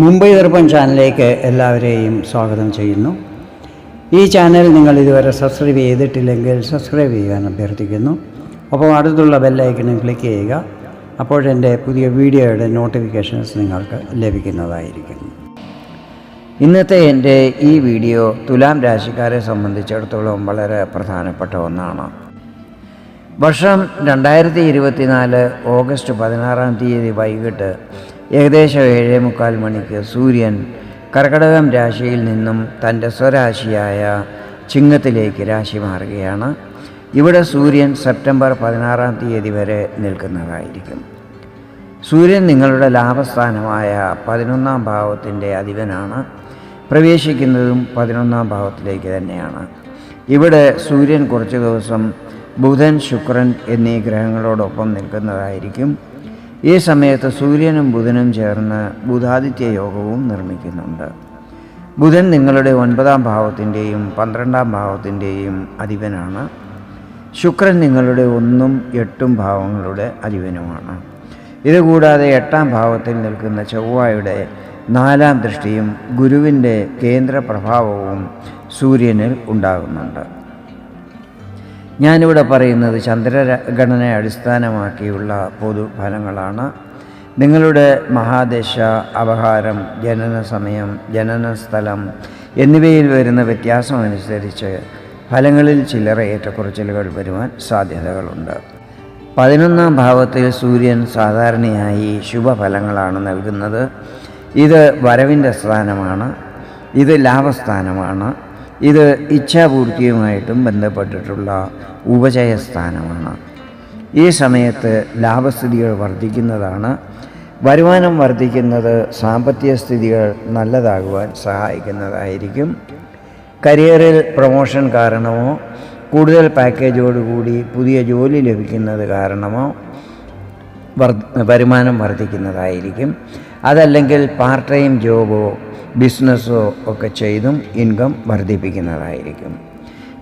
മുംബൈ ദർപ്പൺ ചാനലിലേക്ക് എല്ലാവരെയും സ്വാഗതം ചെയ്യുന്നു. ഈ ചാനൽ നിങ്ങൾ ഇതുവരെ സബ്സ്ക്രൈബ് ചെയ്തിട്ടില്ലെങ്കിൽ സബ്സ്ക്രൈബ് ചെയ്യാൻ അഭ്യർത്ഥിക്കുന്നു. അപ്പോൾ അടുത്തുള്ള ബെല്ലൈക്കണിൽ ക്ലിക്ക് ചെയ്യുക. അപ്പോഴെന്റെ പുതിയ വീഡിയോയുടെ നോട്ടിഫിക്കേഷൻസ് നിങ്ങൾക്ക് ലഭിക്കുന്നതായിരിക്കും. ഇന്നത്തെ എന്റെ ഈ വീഡിയോ തുലാം രാശിക്കാരെ സംബന്ധിച്ചിടത്തോളം വളരെ പ്രധാനപ്പെട്ട ഒന്നാണ്. വർഷം രണ്ടായിരത്തി ഇരുപത്തിനാല് ഓഗസ്റ്റ് പതിനാറാം തീയതി വൈകിട്ട് ഏകദേശം ഏഴേ മുക്കാൽ മണിക്ക് സൂര്യൻ കർക്കടകം രാശിയിൽ നിന്നും തന്റെ സ്വരാശിയായ ചിങ്ങത്തിലേക്ക് രാശി മാറുകയാണ്. ഇവിടെ സൂര്യൻ സെപ്റ്റംബർ പതിനാറാം തീയതി വരെ നിൽക്കുന്നതായിരിക്കും. സൂര്യൻ നിങ്ങളുടെ ലാഭസ്ഥാനമായ പതിനൊന്നാം ഭാവത്തിന്റെ അധിപനാണ്. പ്രവേശിക്കുന്നതും പതിനൊന്നാം ഭാവത്തിലേക്ക് തന്നെയാണ്. ഇവിടെ സൂര്യൻ കുറച്ച് ദിവസം ബുധൻ ശുക്രൻ എന്നീ ഗ്രഹങ്ങളോടൊപ്പം നിൽക്കുന്നതായിരിക്കും. ഈ സമയത്ത് സൂര്യനും ബുധനും ചേർന്ന് ബുധാദിത്യ യോഗവും നിർമ്മിക്കുന്നുണ്ട്. ബുധൻ നിങ്ങളുടെ ഒൻപതാം ഭാവത്തിന്റെയും പന്ത്രണ്ടാം ഭാവത്തിന്റെയും അധിപനാണ്. ശുക്രൻ നിങ്ങളുടെ ഒന്നും എട്ടും ഭാവങ്ങളുടെ അധിപനുമാണ്. ഇതുകൂടാതെ എട്ടാം ഭാവത്തിൽ നിൽക്കുന്ന ചൊവ്വായുടെ നാലാം ദൃഷ്ടിയും ഗുരുവിന്റെ കേന്ദ്ര പ്രഭാവവും സൂര്യനിൽ ഉണ്ടാകുന്നുണ്ട്. ഞാനിവിടെ പറയുന്നത് ചന്ദ്രഗണനയെ അടിസ്ഥാനമാക്കിയുള്ള പൊതുഫലങ്ങളാണ്. നിങ്ങളുടെ മഹാദശ അപഹാരം ജനന സമയം ജനന സ്ഥലം എന്നിവയിൽ വരുന്ന വ്യത്യാസം അനുസരിച്ച് ഫലങ്ങളിൽ ചില്ലറ ഏറ്റക്കുറച്ചിലുകൾ വരുവാൻ സാധ്യതകളുണ്ട്. പതിനൊന്നാം ഭാവത്തിൽ സൂര്യൻ സാധാരണയായി ശുഭഫലങ്ങളാണ് നൽകുന്നത്. ഇത് വരവിന്റെ സ്ഥാനമാണ്. ഇത് ലാഭസ്ഥാനമാണ്. ഇത് ഇച്ഛാപൂർത്തിയുമായിട്ടും ബന്ധപ്പെട്ടിട്ടുള്ള ഉപജയസ്ഥാനമാണ് ഈ സമയത്ത് ലാഭസ്ഥിതികൾ വർദ്ധിക്കുന്നതാണ്. വരുമാനം വർദ്ധിക്കുന്നത് സാമ്പത്തിക സ്ഥിതികൾ നല്ലതാകുവാൻ സഹായിക്കുന്നതായിരിക്കും. കരിയറിൽ പ്രൊമോഷൻ കാരണമോ കൂടുതൽ പാക്കേജോടുകൂടി പുതിയ ജോലി ലഭിക്കുന്നത് കാരണമോ വരുമാനം വർദ്ധിക്കുന്നതായിരിക്കും. അതല്ലെങ്കിൽ പാർട്ട് ടൈം ജോബോ ബിസിനസ്സോ ഒക്കെ ചെയ്തും ഇൻകം വർദ്ധിപ്പിക്കുന്നതായിരിക്കും.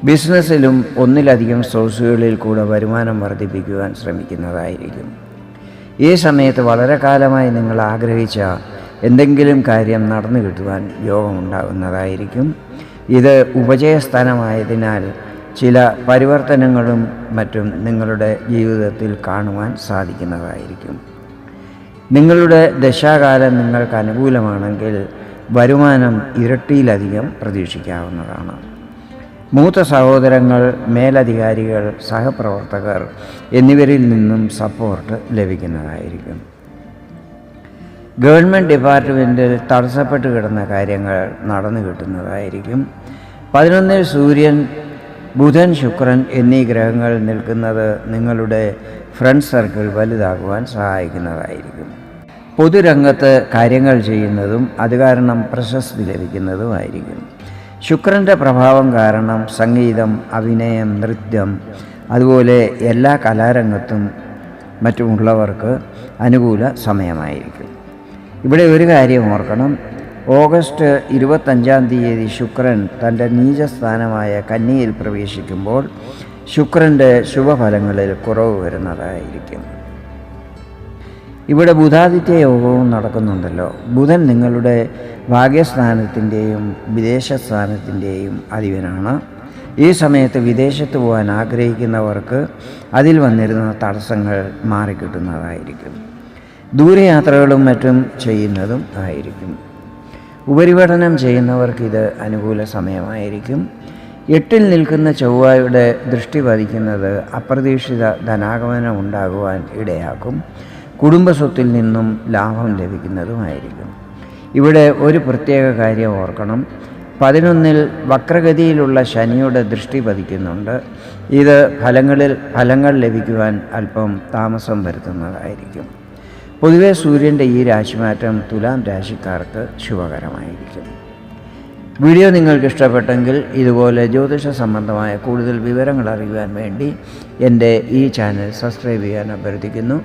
ബിസിനസ്സിലും ഒന്നിലധികം സോഴ്സുകളിൽ കൂടെ വരുമാനം വർദ്ധിപ്പിക്കുവാൻ ശ്രമിക്കുന്നതായിരിക്കും. ഈ സമയത്ത് വളരെ കാലമായി നിങ്ങൾ ആഗ്രഹിച്ച എന്തെങ്കിലും കാര്യം നടന്നു കിട്ടുവാൻ യോഗമുണ്ടാകുന്നതായിരിക്കും. ഇത് ഉപജയസ്ഥാനമായതിനാൽ ചില പരിവർത്തനങ്ങളും മറ്റും നിങ്ങളുടെ ജീവിതത്തിൽ കാണുവാൻ സാധിക്കുന്നതായിരിക്കും. നിങ്ങളുടെ ദശാകാലം നിങ്ങൾക്ക് അനുകൂലമാണെങ്കിൽ വരുമാനം ഇരട്ടിയിലധികം പ്രതീക്ഷിക്കാവുന്നതാണ്. മൂത്ത സഹോദരങ്ങൾ മേലധികാരികൾ സഹപ്രവർത്തകർ എന്നിവരിൽ നിന്നും സപ്പോർട്ട് ലഭിക്കുന്നതായിരിക്കും. ഗവൺമെന്റ് ഡിപ്പാർട്ട്മെന്റിൽ തടസ്സപ്പെട്ട് കിടന്ന കാര്യങ്ങൾ നടന്നു കിട്ടുന്നതായിരിക്കും. പതിനൊന്നിൽ സൂര്യൻ ബുധൻ ശുക്രൻ എന്നീ ഗ്രഹങ്ങൾ നിൽക്കുന്നത് നിങ്ങളുടെ ഫ്രണ്ട് സർക്കിൾ വലുതാകുവാൻ സഹായിക്കുന്നതായിരിക്കും. പൊതുരംഗത്ത് കാര്യങ്ങൾ ചെയ്യുന്നതും അത് കാരണം പ്രശസ്തി ലഭിക്കുന്നതുമായിരിക്കും. ശുക്രന്റെ പ്രഭാവം കാരണം സംഗീതം അഭിനയം നൃത്തം അതുപോലെ എല്ലാ കലാരംഗത്തും മറ്റുമുള്ളവർക്ക് അനുകൂല സമയമായിരിക്കും. ഇവിടെ ഒരു കാര്യം ഓർക്കണം. ഓഗസ്റ്റ് ഇരുപത്തഞ്ചാം തീയതി ശുക്രൻ തന്റെ നീചസ്ഥാനമായ കന്നിയിൽ പ്രവേശിക്കുമ്പോൾ ശുക്രന്റെ ശുഭഫലങ്ങളിൽ കുറവ് വരുന്നതായിരിക്കും. ഇവിടെ ബുധാദിത്യ യോഗവും നടക്കുന്നുണ്ടല്ലോ. ബുധൻ നിങ്ങളുടെ ഭാഗ്യസ്ഥാനത്തിന്റെയും വിദേശസ്ഥാനത്തിന്റെയും അധിപനാണ്. ഈ സമയത്ത് വിദേശത്ത് പോകാൻ ആഗ്രഹിക്കുന്നവർക്ക് അതിൽ വന്നിരുന്ന തടസ്സങ്ങൾ മാറിക്കിട്ടുന്നതായിരിക്കും. ദൂരയാത്രകളും മറ്റും ചെയ്യുന്നതും ആയിരിക്കും. ഉപരിപഠനം ചെയ്യുന്നവർക്ക് ഇത് അനുകൂല സമയമായിരിക്കും. എട്ടിൽ നിൽക്കുന്ന ചൊവ്വയുടെ ദൃഷ്ടി പതിക്കുന്നത് അപ്രതീക്ഷിത ധനാഗമനം ഉണ്ടാകുവാൻ ഇടയാക്കും. കുടുംബസ്വത്തിൽ നിന്നും ലാഭം ലഭിക്കുന്നതുമായിരിക്കും. ഇവിടെ ഒരു പ്രത്യേക കാര്യം ഓർക്കണം. പതിനൊന്നിൽ വക്രഗതിയിലുള്ള ശനിയുടെ ദൃഷ്ടി പതിക്കുന്നുണ്ട്. ഇത് ഫലങ്ങളിൽ ഫലങ്ങൾ ലഭിക്കുവാൻ അല്പം താമസം വരുത്തുന്നതായിരിക്കും. പൊതുവെ സൂര്യന്റെ ഈ രാശിമാറ്റം തുലാം രാശിക്കാർക്ക് ശുഭകരമായിരിക്കും. വീഡിയോ നിങ്ങൾക്ക് ഇഷ്ടപ്പെട്ടെങ്കിൽ ഇതുപോലെ ജ്യോതിഷ സംബന്ധമായ കൂടുതൽ വിവരങ്ങൾ അറിയുവാൻ വേണ്ടി എന്റെ ഈ ചാനൽ സബ്സ്ക്രൈബ് ചെയ്യാൻ അഭ്യർത്ഥിക്കുന്നു.